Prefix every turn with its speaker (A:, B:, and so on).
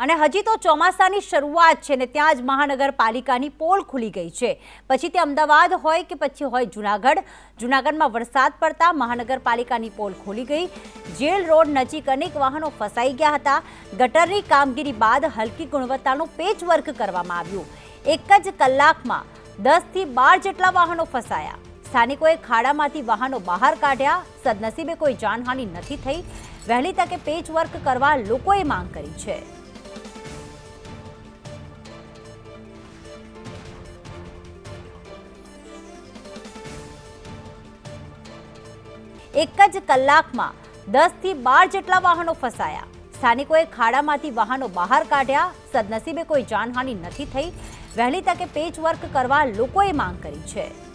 A: અને હજી તો ચોમાસાની શરૂઆત છે ને ત્યાં જ મહાનગરપાલિકાની પોલ ખુલી ગઈ છે. પછી તે અમદાવાદ હોય કે પછી હોય જુનાગઢ, જુનાગઢમાં વરસાદ પડતા મહાનગરપાલિકાની પોલ ખુલી ગઈ. જેલ રોડ નજીક અનેક વાહનો ફસાઈ ગયા હતા. ગટરની કામગીરી બાદ હલકી ગુણવત્તાનું પેચવર્ક કરવામાં આવ્યું. એક જ કલાકમાં દસથી બાર જેટલા વાહનો ફસાયા. સ્થાનિકોએ ખાડામાંથી વાહનો બહાર કાઢ્યા. સદનસીબે કોઈ જાનહાનિ નથી થઈ. વહેલી તકે પેચવર્ક કરવા લોકોએ માંગ કરી છે. એક જ કલાકમાં દસથી બાર જેટલા વાહનો ફસાયા. સ્થાનિકોએ ખાડામાંથી વાહનો બહાર કાઢ્યા. સદનસીબે કોઈ જાનહાનિ નથી થઈ. વહેલી તકે પેચવર્ક કરવા લોકોએ માંગ કરી છે.